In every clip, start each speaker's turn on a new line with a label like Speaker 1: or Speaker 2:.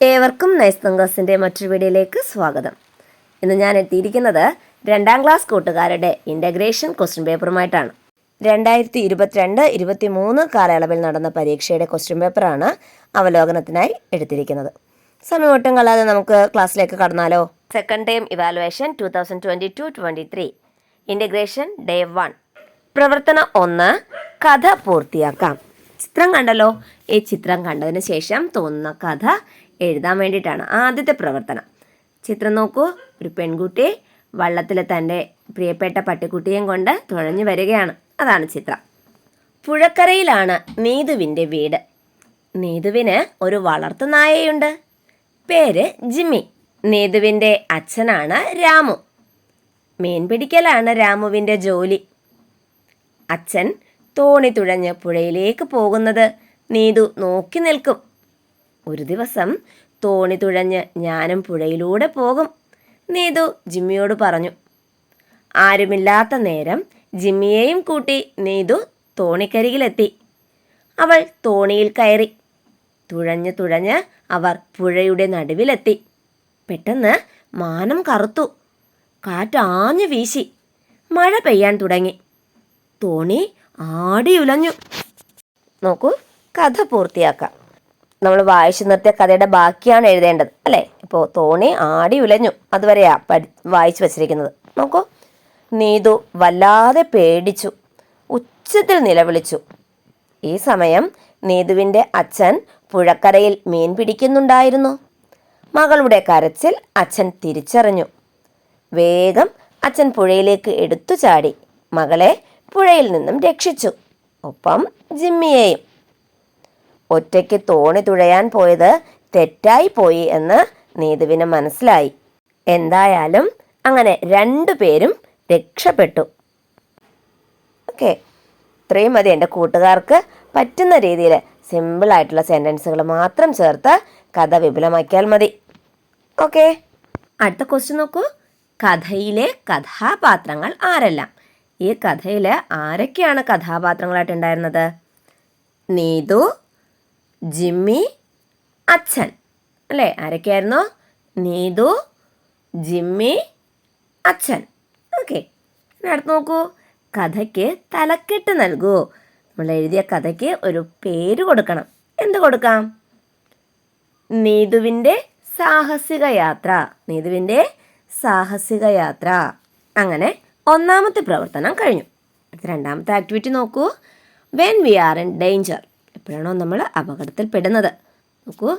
Speaker 1: ഏവർക്കും നൈസ് തങ്കസിന്റെ മറ്റൊരു വീഡിയോയിലേക്ക് സ്വാഗതം. ഇന്ന് ഞാൻ എത്തിയിരിക്കുന്നത് രണ്ടാം ക്ലാസ് കൂട്ടുകാരുടെ ഇന്റഗ്രേഷൻ ക്വസ്റ്റ്യൻ പേപ്പറുമായിട്ടാണ് രണ്ടായിരത്തി ഇരുപത്തിരണ്ട് ഇരുപത്തി മൂന്ന് കാലയളവിൽ നടന്ന പരീക്ഷയുടെ ക്വസ്റ്റ്യൻ പേപ്പറാണ് അവലോകനത്തിനായി എടുത്തിരിക്കുന്നത്. സമയം ഒട്ടും കളാതെ നമുക്ക് ക്ലാസ്സിലേക്ക് കടന്നാലോ? Second time evaluation two thousand twenty two twenty three integration day one പ്രവർത്തനം ഒന്ന് കഥ പൂർത്തിയാക്കാം. ചിത്രം കണ്ടല്ലോ? ഈ ചിത്രം കണ്ടതിന് ശേഷം തോന്നുന്ന കഥ എഴുതാൻ വേണ്ടിയിട്ടാണ് ആദ്യത്തെ പ്രവർത്തനം. ചിത്രം നോക്കൂ. ഒരു പെൺകുട്ടി വള്ളത്തിൽ തന്റെ പ്രിയപ്പെട്ട പട്ടിക്കുട്ടിയും കൊണ്ട് തുഴഞ്ഞു വരികയാണ്. അതാണ് ചിത്രം. പുഴക്കരയിലാണ് നീതുവിന്റെ വീട്. നീതുവിന് ഒരു വളർത്തു നായയുണ്ട്. പേര് ജിമ്മി. നീതുവിന്റെ അച്ഛനാണ് രാമു. മീൻ പിടിക്കലാണ് രാമുവിന്റെ ജോലി. അച്ഛൻ തോണി തുഴഞ്ഞ് പുഴയിലേക്ക് പോകുന്നത് നീതു നോക്കി നിൽക്കും. ഒരു ദിവസം തോണി തുഴഞ്ഞ് ഞാനും പുഴയിലൂടെ പോകും. നീതു ജിമ്മിയോട് പറഞ്ഞു. ആരുമില്ലാത്ത നേരം ജിമ്മിയെയും കൂട്ടി നീതു തോണിക്കരികിലെത്തി. അവൾ തോണിയിൽ കയറി. തുഴഞ്ഞ് തുഴഞ്ഞ് അവർ പുഴയുടെ നടുവിലെത്തി. പെട്ടെന്ന് മാനം കറുത്തു. കാറ്റാഞ്ഞു വീശി. മഴ പെയ്യാൻ തുടങ്ങി. തോണി ആടിയുലഞ്ഞു. നോക്കൂ കഥ പൂർത്തിയാക്കാം. നമ്മൾ വായിച്ചു നിർത്തിയ കഥയുടെ ബാക്കിയാണ് എഴുതേണ്ടത് അല്ലേ? ഇപ്പോൾ തോണി ആടി ഉലഞ്ഞു. അതുവരെയാ പഠി വായിച്ചു വച്ചിരിക്കുന്നത്. നോക്കൂ. നീതു വല്ലാതെ പേടിച്ചു. ഉച്ചത്തിൽ നിലവിളിച്ചു. ഈ സമയം നീതുവിന്റെ അച്ഛൻ പുഴക്കരയിൽ മീൻ പിടിക്കുന്നുണ്ടായിരുന്നു. മകളുടെ കരച്ചിൽ അച്ഛൻ തിരിച്ചറിഞ്ഞു. വേഗം അച്ഛൻ പുഴയിലേക്ക് എടുത്തു ചാടി മകളെ പുഴയിൽ നിന്നും രക്ഷിച്ചു. ഒപ്പം ജിമ്മിയെയും. ഒറ്റയ്ക്ക് തോണി തുഴയാൻ പോയത് തെറ്റായി പോയി എന്ന് നീതുവിന് മനസ്സിലായി. എന്തായാലും അങ്ങനെ രണ്ടു പേരും രക്ഷപ്പെട്ടു. ഓക്കെ. ഇത്രയും മതി എന്റെ കൂട്ടുകാർക്ക്. പറ്റുന്ന രീതിയിൽ സിമ്പിളായിട്ടുള്ള സെന്റൻസുകൾ മാത്രം ചേർത്ത് കഥ വിപുലമാക്കിയാൽ മതി. ഓക്കെ. അടുത്ത ക്വസ്റ്റ്യൻ നോക്കൂ. കഥയിലെ കഥാപാത്രങ്ങൾ ആരെല്ലാം? ഈ കഥയിൽ ആരൊക്കെയാണ് കഥാപാത്രങ്ങളായിട്ട് ഉണ്ടായിരുന്നത്? നീതു ജിമ്മി അച്ഛൻ. അല്ലേ? ആരൊക്കെയായിരുന്നു? നീതു ജിമ്മി അച്ഛൻ. ഓക്കെ. അടുത്ത് നോക്കൂ. കഥയ്ക്ക് തലക്കെട്ട് നൽകൂ. നമ്മൾ എഴുതിയ കഥയ്ക്ക് ഒരു പേര് കൊടുക്കണം. എന്ത് കൊടുക്കാം? നീതുവിന്റെ സാഹസിക യാത്ര നീതുവിന്റെ സാഹസിക യാത്ര അങ്ങനെ ഒന്നാമത്തെ പ്രവർത്തനം കഴിഞ്ഞു. രണ്ടാമത്തെ ആക്ടിവിറ്റി നോക്കൂ. When we are in danger എപ്പോഴാണോ നമ്മൾ അപകടത്തിൽ പെടുന്നത് നോക്കൂ.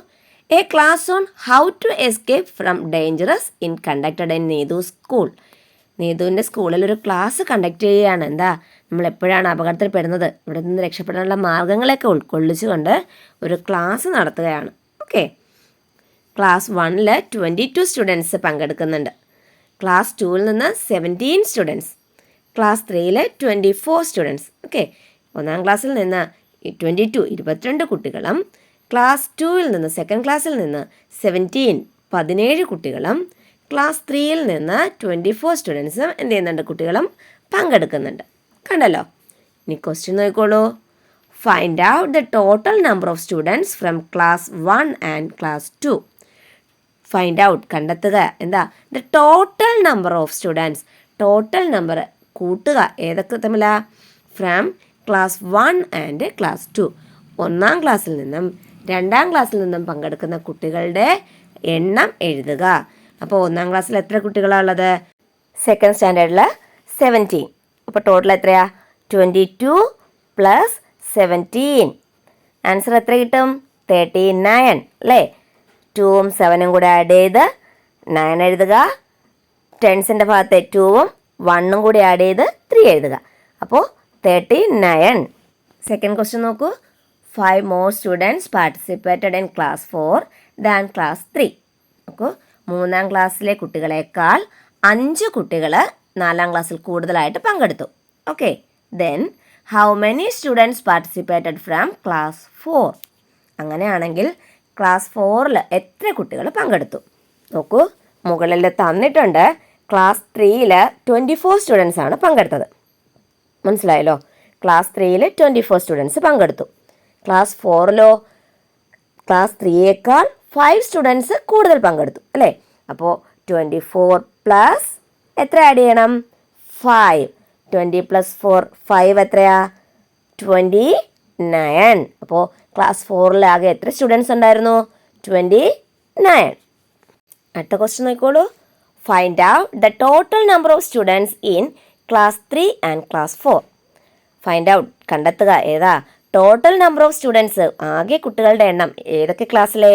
Speaker 1: A class on how to escape from dangerous in conducted in Neethu school നേതുവിന്റെ സ്കൂളിൽ ഒരു ക്ലാസ് കണ്ടക്ട് ചെയ്യുകയാണ്. എന്താ? നമ്മൾ എപ്പോഴാണ് അപകടത്തിൽ പെടുന്നത് ഇവിടെ നിന്ന് രക്ഷപ്പെടാനുള്ള മാർഗങ്ങളൊക്കെ ഉൾക്കൊള്ളിച്ചുകൊണ്ട് ഒരു ക്ലാസ് നടത്തുകയാണ്. ഓക്കെ ക്ലാസ് വണ്ണിൽ ട്വന്റി ടു സ്റ്റുഡൻസ് പങ്കെടുക്കുന്നുണ്ട്. ക്ലാസ് ടുവിൽ നിന്ന് സെവന്റീൻ സ്റ്റുഡൻസ് ക്ലാസ് ത്രീയിൽ ട്വന്റി ഫോർ സ്റ്റുഡൻസ് ഓക്കെ ഒന്നാം ക്ലാസ്സിൽ നിന്ന് ട്വന്റി ടു ഇരുപത്തിരണ്ട് കുട്ടികളും. ക്ലാസ് ടുവിൽ നിന്ന് സെക്കൻഡ് ക്ലാസ്സിൽ നിന്ന് സെവന്റീൻ പതിനേഴ് കുട്ടികളും. ക്ലാസ് ത്രീയിൽ നിന്ന് ട്വന്റി ഫോർ സ്റ്റുഡൻസും എന്ത് ചെയ്യുന്നുണ്ട് കുട്ടികളും? പങ്കെടുക്കുന്നുണ്ട്. കണ്ടല്ലോ? ഇനി ക്വസ്റ്റ്യൻ നോക്കിക്കോളൂ. Find out the total number of students from class one and class two find out കണ്ടെത്തുക. എന്താ? The total number of students total number കൂട്ടുക. ഏതൊക്കെ തമ്മിലാ? From class one and class two. ഒന്നാം ക്ലാസ്സിൽ നിന്നും രണ്ടാം ക്ലാസ്സിൽ നിന്നും പങ്കെടുക്കുന്ന കുട്ടികളുടെ എണ്ണം എഴുതുക. അപ്പോൾ ഒന്നാം ക്ലാസ്സിൽ എത്ര കുട്ടികളാണ് ഉള്ളത്? സെക്കൻഡ് സ്റ്റാൻഡേർഡിൽ സെവന്റീൻ അപ്പോൾ ടോട്ടൽ എത്രയാ? Twenty two plus seventeen answer എത്ര കിട്ടും? തേർട്ടി നയൻ അല്ലേ ടൂവും സെവനും കൂടെ ആഡ് ചെയ്ത് നയൻ എഴുതുക. ടെൻസിന്റെ ഭാഗത്തെ ടൂവും വണ്ണും കൂടി ആഡ് ചെയ്ത് ത്രീ എഴുതുക. അപ്പോൾ തേർട്ടി നയൻ സെക്കൻഡ് ക്വസ്റ്റ്യൻ നോക്കൂ. Five more students participated in class four than class three നോക്കൂ. മൂന്നാം ക്ലാസ്സിലെ കുട്ടികളെക്കാൾ അഞ്ച് കുട്ടികൾ നാലാം ക്ലാസ്സിൽ കൂടുതലായിട്ട് പങ്കെടുത്തു. Okay then how many students participated from class four അങ്ങനെയാണെങ്കിൽ ക്ലാസ് ഫോറിൽ എത്ര കുട്ടികൾ പങ്കെടുത്തു? നോക്കൂ. മുകളിൽ തന്നിട്ടുണ്ട്. ക്ലാസ് ത്രീയിൽ ട്വന്റി ഫോർ സ്റ്റുഡൻസ് ആണ് പങ്കെടുത്തത്. മനസ്സിലായല്ലോ? ക്ലാസ് ത്രീയിൽ ട്വന്റി ഫോർ സ്റ്റുഡൻസ് പങ്കെടുത്തു. ക്ലാസ് ഫോറിലോ ക്ലാസ് ത്രീയേക്കാൾ ഫൈവ് സ്റ്റുഡൻസ് കൂടുതൽ പങ്കെടുത്തു അല്ലേ? അപ്പോൾ ട്വന്റി ഫോർ പ്ലസ് എത്ര ആഡ് ചെയ്യണം? Five twenty plus four five എത്രയാ? ട്വന്റി നയൻ അപ്പോൾ ക്ലാസ് ഫോറിലാകെ എത്ര സ്റ്റുഡൻസ് ഉണ്ടായിരുന്നു? ട്വന്റി നയൻ അടുത്ത ക്വസ്റ്റ്യൻ നോക്കിക്കോളൂ. Find out the total number of students in class three and class four find out കണ്ടെത്തുക ഏതാ? ടോട്ടൽ നമ്പർ ഓഫ് സ്റ്റുഡൻസ് ആകെ കുട്ടികളുടെ എണ്ണം ഏതൊക്കെ ക്ലാസ്സിലെ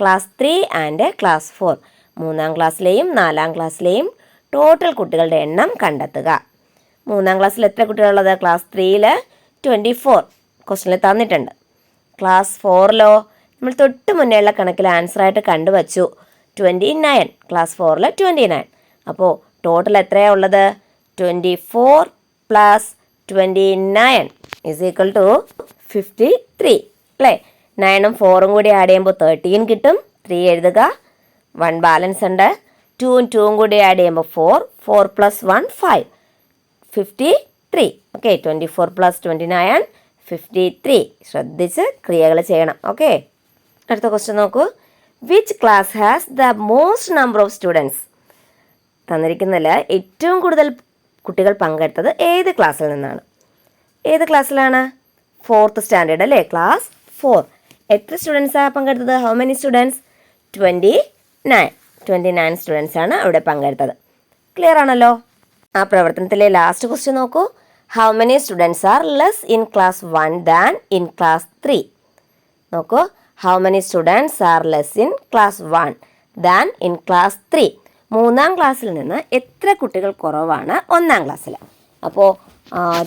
Speaker 1: class three and class four മൂന്നാം ക്ലാസ്സിലെയും നാലാം ക്ലാസ്സിലെയും ടോട്ടൽ കുട്ടികളുടെ എണ്ണം കണ്ടെത്തുക. മൂന്നാം ക്ലാസ്സിൽ എത്ര കുട്ടികളുള്ളത്? ക്ലാസ് ത്രീയിൽ ട്വന്റി ഫോർ ക്വസ്റ്റനിൽ തന്നിട്ടുണ്ട്. ക്ലാസ് ഫോറിലോ നമ്മൾ തൊട്ട് മുന്നേയുള്ള കണക്കിൽ ആൻസറായിട്ട് കണ്ടുവച്ചു. ട്വന്റി നയൻ ക്ലാസ് ഫോറിൽ ട്വന്റി നയൻ അപ്പോൾ ടോട്ടൽ എത്രയാണ് ഉള്ളത്? Twenty four plus twenty nine is equal to fifty three അല്ലേ നയനും ഫോറും കൂടി ആഡ് ചെയ്യുമ്പോൾ തേർട്ടീൻ കിട്ടും. ത്രീ എഴുതുക. വൺ ബാലൻസ് ഉണ്ട്. ടൂവും ടൂവും കൂടി ആഡ് ചെയ്യുമ്പോൾ four four plus one five fifty three okay twenty four plus twenty nine fifty three ശ്രദ്ധിച്ച് ക്രിയകൾ ചെയ്യണം. ഓക്കെ അടുത്ത ക്വസ്റ്റ്യൻ നോക്കൂ. Which class has the most number of students തന്നിരിക്കുന്നതിൽ ഏറ്റവും കൂടുതൽ കുട്ടികൾ പങ്കെടുത്തത് ഏത് ക്ലാസ്സിൽ നിന്നാണ്? ഏത് ക്ലാസ്സിലാണ് ഫോർത്ത് സ്റ്റാൻഡേർഡ് അല്ലേ? ക്ലാസ് ഫോർ എത്ര സ്റ്റുഡൻസാണ് പങ്കെടുത്തത്? How many students twenty nine twenty nine സ്റ്റുഡൻസാണ് അവിടെ പങ്കെടുത്തത്. ക്ലിയർ ആണല്ലോ? ആ പ്രവർത്തനത്തിലെ ലാസ്റ്റ് ക്വസ്റ്റ്യൻ നോക്കൂ. How many students are less in class one than in class three നോക്കൂ. How many students are less in class one than in class three മൂന്നാം ക്ലാസ്സിൽ നിന്ന് എത്ര കുട്ടികൾ കുറവാണ് ഒന്നാം ക്ലാസ്സിൽ. അപ്പോൾ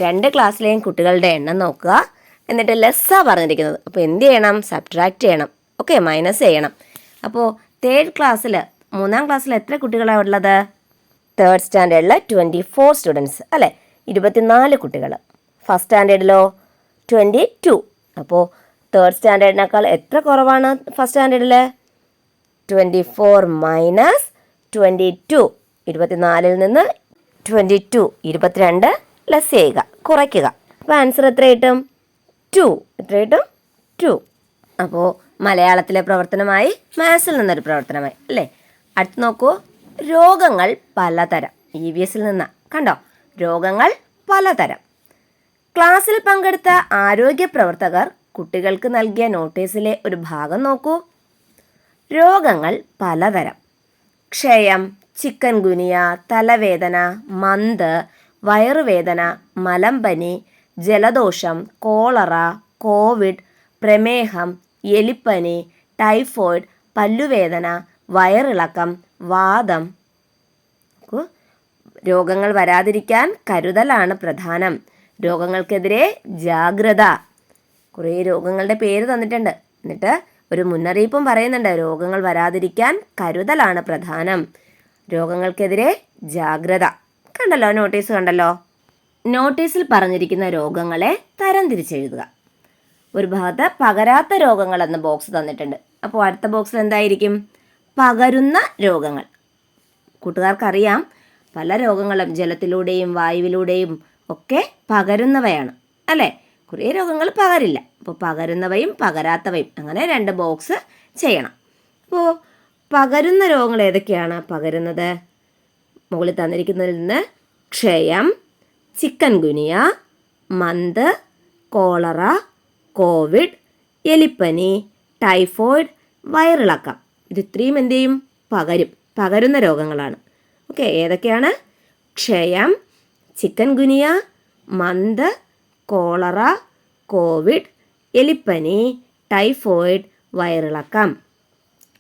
Speaker 1: രണ്ട് ക്ലാസ്സിലെയും കുട്ടികളുടെ എണ്ണം നോക്കുക. എന്നിട്ട് ലെസ്സാണ് പറഞ്ഞിരിക്കുന്നത്. അപ്പോൾ എന്ത് ചെയ്യണം? സബ്ട്രാക്റ്റ് ചെയ്യണം. ഓക്കെ മൈനസ് ചെയ്യണം. അപ്പോൾ തേർഡ് ക്ലാസ്സിൽ മൂന്നാം ക്ലാസ്സിൽ എത്ര കുട്ടികളാണ് ഉള്ളത്? തേർഡ് സ്റ്റാൻഡേർഡിൽ ട്വന്റി ഫോർ സ്റ്റുഡൻസ് അല്ലേ? ഇരുപത്തിനാല് കുട്ടികൾ ഫസ്റ്റ് സ്റ്റാൻഡേർഡിലോ ട്വന്റി ടു അപ്പോൾ തേർഡ് സ്റ്റാൻഡേർഡിനേക്കാൾ എത്ര കുറവാണ് first സ്റ്റാൻഡേർഡിൽ twenty four minus twenty two ഇരുപത്തിനാലിൽ നിന്ന് ട്വന്റി ടു ഇരുപത്തിരണ്ട് ലെസ് ചെയ്യുക കുറയ്ക്കുക. അപ്പോൾ ആൻസർ എത്ര കിട്ടും ടു എത്ര കിട്ടും ടു അപ്പോൾ മലയാളത്തിലെ പ്രവർത്തനമായി മാത്സിൽ നിന്നൊരു പ്രവർത്തനമായി അല്ലേ? അടുത്ത് നോക്കൂ. രോഗങ്ങൾ പലതരം. ഇ വി എസിൽ നിന്നാണ് കണ്ടോ? രോഗങ്ങൾ പലതരം. ക്ലാസ്സിൽ പങ്കെടുത്ത ആരോഗ്യ പ്രവർത്തകർ കുട്ടികൾക്ക് നൽകിയ നോട്ടീസിലെ ഒരു ഭാഗം നോക്കൂ. രോഗങ്ങൾ പലതരം. ക്ഷയം ചിക്കൻ ഗുനിയ തലവേദന മന്ത് വയറുവേദന മലമ്പനി ജലദോഷം കോളറ കോവിഡ് പ്രമേഹം എലിപ്പനി ടൈഫോയിഡ് പല്ലുവേദന വയറിളക്കം വാദം. രോഗങ്ങൾ വരാതിരിക്കാൻ കരുതലാണ് പ്രധാനം. രോഗങ്ങൾക്കെതിരെ ജാഗ്രത. കുറേ രോഗങ്ങളുടെ പേര് തന്നിട്ടുണ്ട്. എന്നിട്ട് ഒരു മുന്നറിയിപ്പും പറയുന്നുണ്ട്. രോഗങ്ങൾ വരാതിരിക്കാൻ കരുതലാണ് പ്രധാനം. രോഗങ്ങൾക്കെതിരെ ജാഗ്രത. കണ്ടല്ലോ നോട്ടീസ് കണ്ടല്ലോ. നോട്ടീസിൽ പറഞ്ഞിരിക്കുന്ന രോഗങ്ങളെ തരം തിരിച്ചെഴുതുക. ഒരു ഭാഗത്ത് പകരാത്ത രോഗങ്ങൾ എന്ന ബോക്സ് തന്നിട്ടുണ്ട്. അപ്പോൾ അടുത്ത ബോക്സിൽ എന്തായിരിക്കും? പകരുന്ന രോഗങ്ങൾ. കൂട്ടുകാർക്കറിയാം പല രോഗങ്ങളും ജലത്തിലൂടെയും വായുവിലൂടെയും ഒക്കെ പകരുന്നവയാണ്. അല്ലേ? കുറേ രോഗങ്ങൾ പകരില്ല. അപ്പോൾ പകരുന്നവയും പകരാത്തവയും അങ്ങനെ രണ്ട് ബോക്സ് ചെയ്യണം. അപ്പോൾ പകരുന്ന രോഗങ്ങൾ ഏതൊക്കെയാണ്? പകരുന്നത്. മുകളിൽ തന്നിരിക്കുന്നതിൽ നിന്ന് ക്ഷയം ചിക്കൻ ഗുനിയ മന്ത് കോളറ കോവിഡ് എലിപ്പനി ടൈഫോയിഡ് വയറിളക്കം. ഇത് ഇത്രയും എന്ത് ചെയ്യും? പകരും. പകരുന്ന രോഗങ്ങളാണ്. ഓക്കെ ഏതൊക്കെയാണ്? ക്ഷയം ചിക്കൻ ഗുനിയ മന്ത് കോളറ കോവിഡ് എലിപ്പനി ടൈഫോയിഡ് വയറിളക്കം.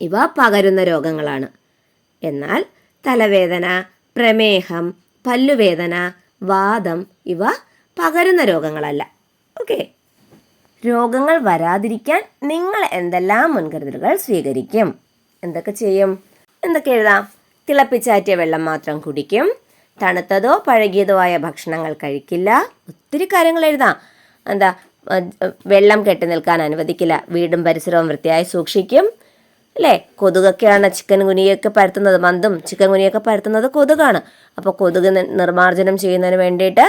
Speaker 1: ഇവ പകരുന്ന രോഗങ്ങളാണ്. എന്നാൽ തലവേദന പ്രമേഹം പല്ലുവേദന വാദം ഇവ പകരുന്ന രോഗങ്ങളല്ല. ഓക്കെ? രോഗങ്ങൾ വരാതിരിക്കാൻ നിങ്ങൾ എന്തെല്ലാം മുൻകരുതലുകൾ സ്വീകരിക്കും? എന്തൊക്കെ ചെയ്യും? എന്തൊക്കെ എഴുതാം? തിളപ്പിച്ചാറ്റിയ വെള്ളം മാത്രം കുടിക്കും. തണുത്തതോ പഴകിയതോ ആയ ഭക്ഷണങ്ങൾ കഴിക്കില്ല. ഒത്തിരി കാര്യങ്ങൾ എഴുതാം. എന്താ വെള്ളം കെട്ടി നിൽക്കാൻ അനുവദിക്കില്ല. വീടും പരിസരവും വൃത്തിയായി സൂക്ഷിക്കും. അല്ലേ? കൊതുകൊക്കെയാണ് ചിക്കൻ കുനിയൊക്കെ പരത്തുന്നത്. മന്തും ചിക്കൻ കുനിയൊക്കെ പരത്തുന്നത് കൊതുകാണ്. അപ്പോൾ കൊതുക് നിർമ്മാർജനം ചെയ്യുന്നതിന് വേണ്ടിയിട്ട്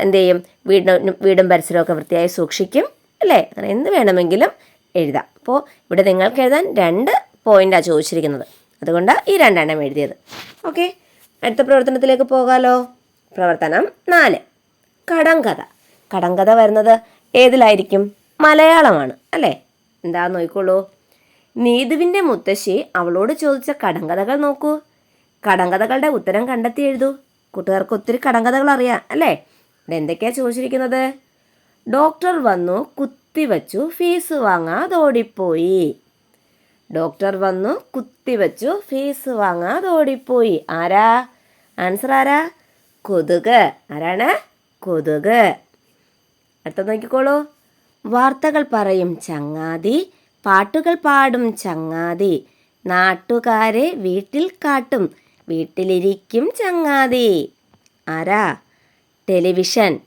Speaker 1: എന്ത് ചെയ്യും? വീടും വീടും പരിസരമൊക്കെ വൃത്തിയായി സൂക്ഷിക്കും. അല്ലേ? അങ്ങനെ എന്ത് വേണമെങ്കിലും എഴുതാം. അപ്പോൾ ഇവിടെ നിങ്ങൾക്ക് എഴുതാൻ രണ്ട് പോയിന്റാണ് ചോദിച്ചിരിക്കുന്നത്. അതുകൊണ്ട് ഈ രണ്ടെണ്ണം എഴുതിയത്. ഓക്കെ? അടുത്ത പ്രവർത്തനത്തിലേക്ക് പോകാലോ. പ്രവർത്തനം നാല്. കടങ്കഥ കടങ്കഥ വരുന്നത് ഏതിലായിരിക്കും? മലയാളമാണ് അല്ലേ? എന്താ നോക്കിക്കോളൂ. നീതുവിന്റെ മുത്തശ്ശി അവളോട് ചോദിച്ച കടങ്കഥകൾ നോക്കൂ. കടങ്കഥകളുടെ ഉത്തരം കണ്ടെത്തി എഴുതൂ. കൂട്ടുകാർക്ക് ഒത്തിരി കടങ്കഥകൾ അറിയാം അല്ലേ? ഇവിടെ എന്തൊക്കെയാണ് ചോദിച്ചിരിക്കുന്നത്? ഡോക്ടർ വന്നു കുത്തിവച്ചു ഫീസ് വാങ്ങാതെ ഓടിപ്പോയി ഡോക്ടർ വന്നു കുത്തിവെച്ചു ഫീസ് വാങ്ങാതെ ഓടിപ്പോയി. ആരാ? ആൻസർ ആരാ? കൊതുക്. ആരാണ്? കൊതുക്. അടുത്ത നോക്കിക്കോളൂ. വാർത്തകൾ പറയും ചങ്ങാതി പാട്ടുകൾ പാടും ചങ്ങാതി. നാട്ടുകാരെ വീട്ടിൽ കാട്ടും വീട്ടിലിരിക്കും ചങ്ങാതി. ആരാ? ടെലിവിഷൻ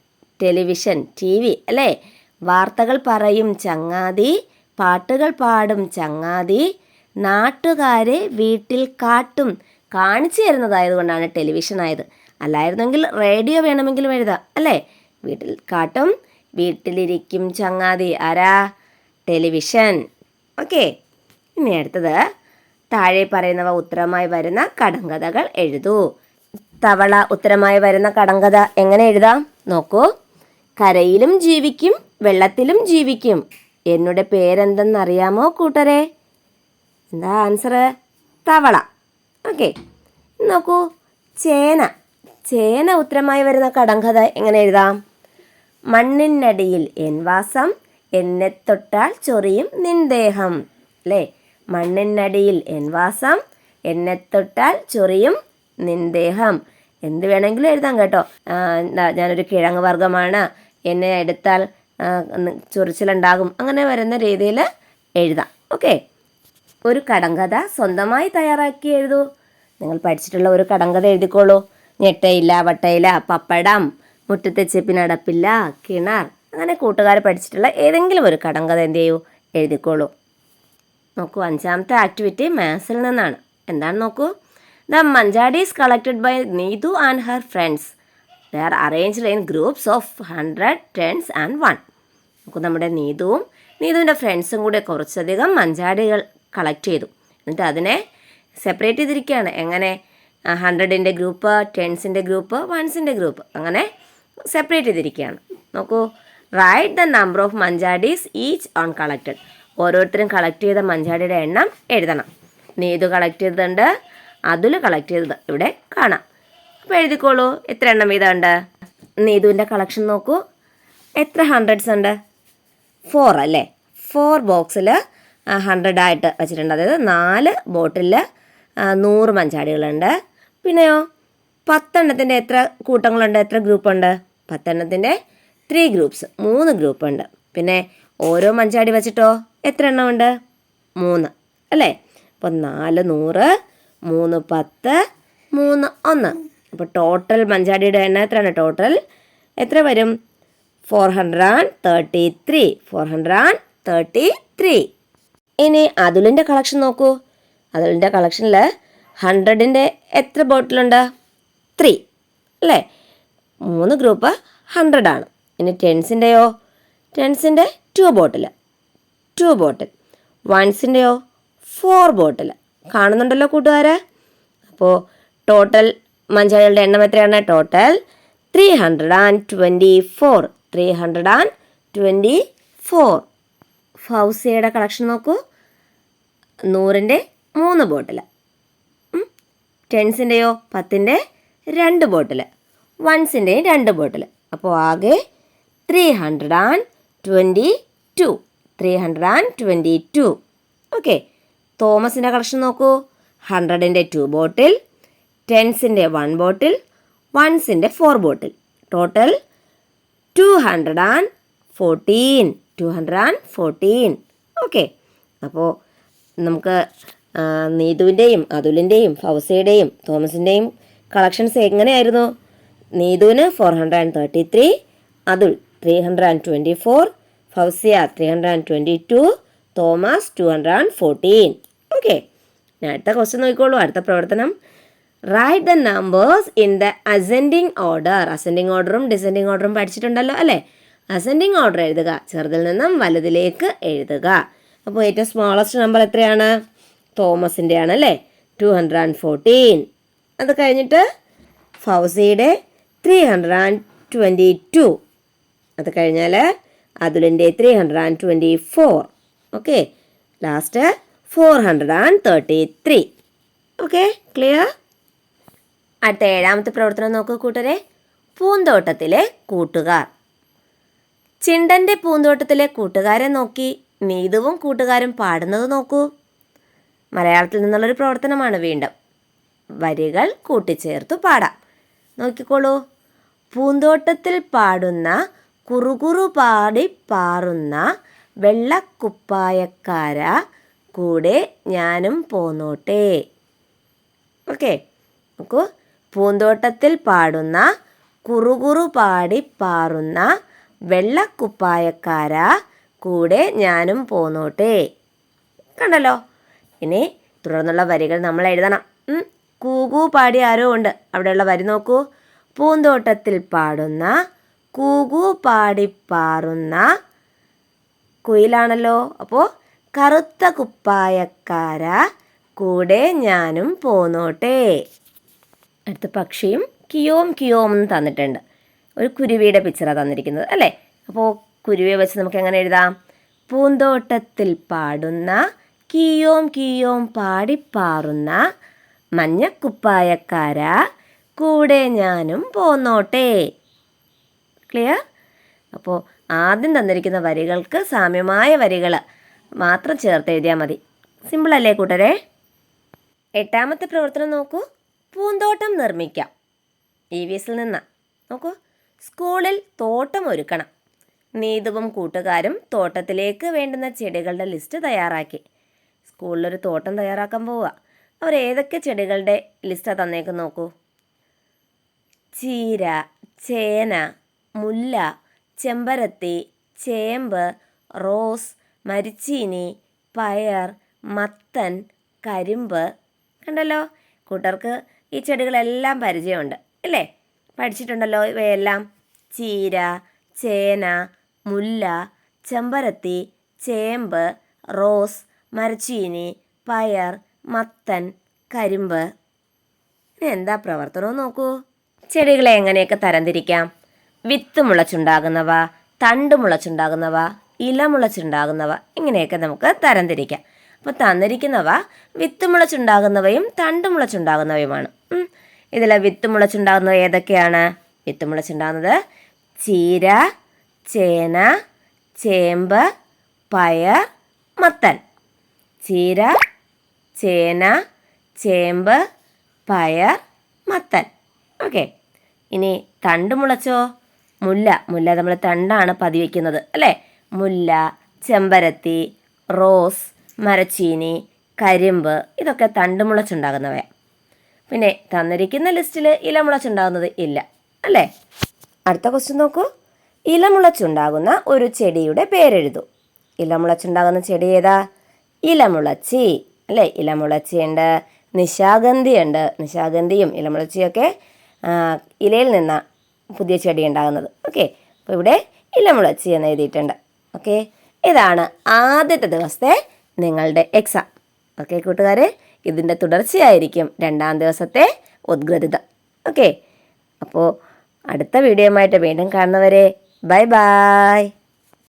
Speaker 1: ടെലിവിഷൻ ടി വി അല്ലേ? വാർത്തകൾ പറയും ചങ്ങാതി പാട്ടുകൾ പാടും ചങ്ങാതി. നാട്ടുകാരെ വീട്ടിൽ കാട്ടും. കാണിച്ചു തരുന്നതായതുകൊണ്ടാണ് ടെലിവിഷൻ ആയത്. അല്ലായിരുന്നെങ്കിൽ റേഡിയോ വേണമെങ്കിലും എഴുതാം അല്ലേ? വീട്ടിൽ കാട്ടും വീട്ടിലിരിക്കും ചങ്ങാതി. ആരാ? ടെലിവിഷൻ. ഓക്കെ ഇനി അടുത്തത്. താഴെ പറയുന്നവ ഉത്തരമായി വരുന്ന കടങ്കഥകൾ എഴുതൂ. തവള ഉത്തരമായി വരുന്ന കടങ്കഥ എങ്ങനെ എഴുതാം? നോക്കൂ. കരയിലും ജീവിക്കും വെള്ളത്തിലും ജീവിക്കും. എന്നുടെ പേരെന്തെന്നറിയാമോ കൂട്ടരെ? എന്താ ആൻസർ തവള. ഓക്കെ നോക്കൂ. ചേന. ചേന ഉത്തരമായി വരുന്ന കടങ്കഥ എങ്ങനെ എഴുതാം? മണ്ണിനടിയിൽ വാസം എന്നെ തൊട്ടാൽ ചൊറിയും നിന്ദേഹം ദേഹം. അല്ലേ മണ്ണിനടിയിൽ വാസം എന്നെ തൊട്ടാൽ ചൊറിയും നിന്ദേഹം ദേഹം. എന്ത് വേണമെങ്കിലും എഴുതാം കേട്ടോ. എന്താ ഞാനൊരു കിഴങ്ങ് വർഗമാണ്. എന്നെ എടുത്താൽ ചൊറിച്ചിലുണ്ടാകും. അങ്ങനെ വരുന്ന രീതിയിൽ എഴുതാം. ഓക്കെ? ഒരു കടങ്കഥ സ്വന്തമായി തയ്യാറാക്കി എഴുതൂ. നിങ്ങൾ പഠിച്ചിട്ടുള്ള ഒരു കടങ്കഥ എഴുതിക്കോളൂ. ഞെട്ടയില്ല വട്ടയില പപ്പടം മുറ്റത്തെ ചെപ്പിനടപ്പില്ല കിണർ. അങ്ങനെ കൂട്ടുകാർ പഠിച്ചിട്ടുള്ള ഏതെങ്കിലും ഒരു കടങ്കഥ എന്ത് ചെയ്യൂ? എഴുതിക്കോളൂ. നോക്കൂ അഞ്ചാമത്തെ ആക്ടിവിറ്റി മാത്സിൽ നിന്നാണ്. എന്താണ് നോക്കൂ? The manjadis collected by Neethu and her friends. They are arranged in groups of hundred tens and one. നോക്കൂ നമ്മുടെ നീതുവും നീതുവിന്റെ ഫ്രണ്ട്സും കൂടെ കുറച്ചധികം മഞ്ചാടികൾ കളക്ട് ചെയ്തു. എന്നിട്ട് അതിനെ സെപ്പറേറ്റ് ചെയ്തിരിക്കുകയാണ്. എങ്ങനെ? ഹൺഡ്രഡിന്റെ ഗ്രൂപ്പ് ടെൻസിന്റെ ഗ്രൂപ്പ് വൺസിന്റെ ഗ്രൂപ്പ് അങ്ങനെ സെപ്പറേറ്റ് ചെയ്തിരിക്കുകയാണ്. നോക്കൂ. Write the number of manjadis each on collected ഓരോരുത്തരും കളക്ട് ചെയ്ത മഞ്ചാടിയുടെ എണ്ണം എഴുതണം. നീതു കളക്ട് ചെയ്തതുണ്ട്. അതുൽ കളക്ട് ചെയ്തത് ഇവിടെ കാണാം. അപ്പോൾ എഴുതിക്കോളൂ. എത്ര എണ്ണം വീതമുണ്ട്? നീതുവിന്റെ കളക്ഷൻ നോക്കൂ. എത്ര ഹൺഡ്രഡ്സ് ഉണ്ട്? ഫോർ അല്ലേ? ഫോർ ബോക്സിൽ ഹൺഡ്രഡ് ആയിട്ട് വെച്ചിട്ടുണ്ട്. അതായത് നാല് ബോട്ടിലിൽ നൂറ് മഞ്ചാടികളുണ്ട്. പിന്നെയോ പത്തെണ്ണത്തിന്റെ എത്ര കൂട്ടങ്ങളുണ്ട്? എത്ര ഗ്രൂപ്പുണ്ട്? പത്തെണ്ണത്തിന്റെ ത്രീ ഗ്രൂപ്പ്സ് മൂന്ന് ഗ്രൂപ്പുണ്ട്. പിന്നെ ഓരോ മഞ്ചാടി വെച്ചിട്ടോ എത്ര എണ്ണമുണ്ട്? മൂന്ന് അല്ലേ? അപ്പോൾ നാല് നൂറ് മൂന്ന് പത്ത് മൂന്ന് ഒന്ന്. അപ്പോൾ ടോട്ടൽ മഞ്ചാടിയുടെ എണ്ണം എത്രയാണ്? ടോട്ടൽ എത്ര വരും? Four hundred and thirty three. Four hundred and thirty three. ഇനി അതുലിന്റെ കളക്ഷൻ നോക്കൂ. അതുലിന്റെ കളക്ഷനിൽ ഹൺഡ്രഡിന്റെ എത്ര ബോട്ടിലുണ്ട്? ത്രീ. അല്ലേ? മൂന്ന് ഗ്രൂപ്പ് ഹൺഡ്രഡ് ആണ് ഇനി ടെൻസിന്റെയോ? ടെൻസിന്റെ ടു ബോട്ടിൽ. Two bottle. വൺസിന്റെയോ? Four bottle. കാണുന്നുണ്ടല്ലോ കൂട്ടുകാരെ? അപ്പോൾ ടോട്ടൽ മഞ്ചാളികളുടെ എണ്ണം എത്രയാണ്? Total three hundred and twenty four. Three hundred and twenty four ഫൗസിയയുടെ collection നോക്കൂ. നൂറിന്റെ മൂന്ന് ബോട്ടിൽ ടെൻസിന്റെയോ പത്തിന്റെ രണ്ട് ബോട്ടിൽ വൺസിന്റെയും രണ്ട് ബോട്ടിൽ അപ്പോൾ ആകെ three hundred and twenty two three hundred and twenty two okay തോമസിന്റെ കളക്ഷൻ നോക്കൂ. ഹൺഡ്രഡിന്റെ ടു ബോട്ടിൽ ടെൻസിന്റെ one bottle വൺസിന്റെ four bottle total two hundred and fourteen two hundred and fourteen okay അപ്പോൾ നമുക്ക് നീതുവിന്റെയും അതുലിന്റെയും ഫൗസയുടെയും തോമസിന്റെയും കളക്ഷൻസ് എങ്ങനെയായിരുന്നു? നീതുവിന് four hundred and thirty three Athul three hundred and twenty four Fousiya three hundred and twenty two Thomas two hundred and fourteen okay ഞാൻ അടുത്ത question നോക്കിക്കോളൂ. അടുത്ത പ്രവർത്തനം. Write the numbers in the ascending order ascending ഓർഡറും descending ഓർഡറും പഠിച്ചിട്ടുണ്ടല്ലോ അല്ലേ? Ascending order എഴുതുക. ചെറുതിൽ നിന്നും വലുതിലേക്ക് എഴുതുക. അപ്പോൾ ഏറ്റവും സ്മോളസ്റ്റ് നമ്പർ എത്രയാണ്? തോമസിന്റെ ആണ് അല്ലേ? ടു ഹൺഡ്രഡ് ആൻഡ് ഫോർട്ടീൻ അത് കഴിഞ്ഞിട്ട് ഫൗസിയുടെ three hundred and twenty two അത് കഴിഞ്ഞാൽ അതുലിന്റെ three hundred and twenty four okay last four hundred and thirty three okay clear അടുത്ത ഏഴാമത്തെ പ്രവർത്തനം നോക്കൂ കൂട്ടരെ. പൂന്തോട്ടത്തിലെ കൂട്ടുകാർ. ചിണ്ടന്റെ പൂന്തോട്ടത്തിലെ കൂട്ടുകാരെ നോക്കി നീതുവും കൂട്ടുകാരും പാടുന്നത് നോക്കൂ. മലയാളത്തിൽ നിന്നുള്ളൊരു പ്രവർത്തനമാണ് വീണ്ടും. വരികൾ കൂട്ടിച്ചേർത്തു പാടാം. നോക്കിക്കോളൂ. പൂന്തോട്ടത്തിൽ പാടുന്ന കുറുകുറു പാടി പാറുന്ന വെള്ളക്കുപ്പായക്കാര കൂടെ ഞാനും പോന്നോട്ടെ. ഓക്കെ. നോക്കൂ. പൂന്തോട്ടത്തിൽ പാടുന്ന കുറുകുറു പാടി പാറുന്ന വെള്ളക്കുപ്പായക്കാര കൂടെ ഞാനും പോന്നോട്ടെ. കണ്ടല്ലോ? ഇനി തുടർന്നുള്ള വരികൾ നമ്മൾ എഴുതണം. കൂകൂ പാടി ആരോ ഉണ്ട്. അവിടെയുള്ള വരി നോക്കൂ. പൂന്തോട്ടത്തിൽ പാടുന്ന കൂകൂ പാടി പാറുന്ന കുയിലാണല്ലോ. അപ്പോൾ കറുത്ത കുപ്പായക്കാര കൂടെ ഞാനും പോന്നോട്ടെ. അടുത്ത പക്ഷിയും കിയോം കിയോം എന്ന് തന്നിട്ടുണ്ട്. ഒരു കുരുവിയുടെ പിക്ചറാണ് തന്നിരിക്കുന്നത് അല്ലേ? അപ്പോൾ കുരുവിയെ വെച്ച് നമുക്ക് എങ്ങനെ എഴുതാം? പൂന്തോട്ടത്തിൽ പാടുന്ന കിയോം കിയോം പാടിപ്പാറുന്ന മഞ്ഞക്കുപ്പായക്കാര കൂടെ ഞാനും പോന്നോട്ടെ. ക്ലിയർ അപ്പോൾ ആദ്യം തന്നിരിക്കുന്ന വരികൾക്ക് സാമ്യമായ വരികൾ മാത്രം ചേർത്ത് എഴുതിയാൽ മതി. സിമ്പിളല്ലേ കൂട്ടരെ? എട്ടാമത്തെ പ്രവർത്തനം നോക്കൂ. പൂന്തോട്ടം നിർമ്മിക്കാം. ഇ വി എസിൽ നിന്ന്. നോക്കൂ. സ്കൂളിൽ തോട്ടം ഒരുക്കണം. നീതുവും കൂട്ടുകാരും തോട്ടത്തിലേക്ക് വേണ്ടുന്ന ചെടികളുടെ ലിസ്റ്റ് തയ്യാറാക്കി. സ്കൂളിലൊരു തോട്ടം തയ്യാറാക്കാൻ പോവുക. അവർ ഏതൊക്കെ ചെടികളുടെ ലിസ്റ്റാണ് തന്നേക്ക് നോക്കൂ. ചീര ചേന മുല്ല ചെമ്പരത്തി ചേമ്പ് റോസ് മരിച്ചീനി പയർ മത്തൻ കരിമ്പ്. കണ്ടല്ലോ? കൂട്ടർക്ക് ഈ ചെടികളെല്ലാം പരിചയമുണ്ട് അല്ലേ? പഠിച്ചിട്ടുണ്ടല്ലോ ഇവയെല്ലാം. ചീര ചേന മുല്ല ചെമ്പരത്തി ചേമ്പ് റോസ് മരച്ചീനി പയർ മത്തൻ കരിമ്പ്. എന്താ പ്രവർത്തനവും നോക്കൂ. ചെടികളെ എങ്ങനെയൊക്കെ തരംതിരിക്കാം? വിത്ത് മുളച്ചുണ്ടാകുന്നവ തണ്ട് മുളച്ചുണ്ടാകുന്നവ ഇല മുളച്ചുണ്ടാകുന്നവ ഇങ്ങനെയൊക്കെ നമുക്ക് തരംതിരിക്കാം. അപ്പോൾ തന്നിരിക്കുന്നവ വിത്ത് മുളച്ചുണ്ടാകുന്നവയും തണ്ട് മുളച്ചുണ്ടാകുന്നവയുമാണ്. ഇതിൽ വിത്ത് മുളച്ചുണ്ടാകുന്നവ ഏതൊക്കെയാണ്? വിത്ത് മുളച്ചുണ്ടാകുന്നത് ചീര ചേന ചേമ്പ് പയർ മത്തൻ. ചീര ചേന ചേമ്പ് പയർ മത്തൻ. ഓക്കെ. ഇനി തണ്ട് മുളച്ചോ? മുല്ല. മുല്ല നമ്മൾ തണ്ടാണ് പതിവയ്ക്കുന്നത് അല്ലേ? മുല്ല ചെമ്പരത്തി റോസ് മരച്ചീനി കരിമ്പ് ഇതൊക്കെ തണ്ടുമുളച്ചുണ്ടാകുന്നവയാണ് പിന്നെ തന്നിരിക്കുന്ന ലിസ്റ്റിൽ ഇലമുളച്ചുണ്ടാകുന്നത് ഇല്ല അല്ലേ? അടുത്ത ക്വസ്റ്റ്യൻ നോക്കൂ. ഇലമുളച്ചുണ്ടാകുന്ന ഒരു ചെടിയുടെ പേരെഴുതൂ. ഇലമുളച്ചുണ്ടാകുന്ന ചെടി ഏതാ? ഇലമുളച്ചി അല്ലേ? ഇലമുളച്ചിയുണ്ട് നിശാഗന്ധിയുണ്ട്. നിശാഗന്ധിയും ഇലമുളച്ചിയൊക്കെ ഇലയിൽ നിന്നാണ് പുതിയ ചെടി ഉണ്ടാകുന്നത്. ഓക്കെ അപ്പോൾ ഇവിടെ ഇലമുളച്ചി എന്ന് എഴുതിയിട്ടുണ്ട്. ഓക്കെ ഇതാണ് ആദ്യത്തെ ദിവസത്തെ നിങ്ങളുടെ എക്സാം ഓക്കെ കൂട്ടുകാരെ ഇതിന്റെ തുടർച്ചയായിരിക്കും രണ്ടാം ദിവസത്തെ ഉദ്ഗ്രഥിത. ഓക്കെ അപ്പോൾ അടുത്ത വീഡിയോയുമായിട്ട് വീണ്ടും കാണുന്നവരെ ബൈ ബായ്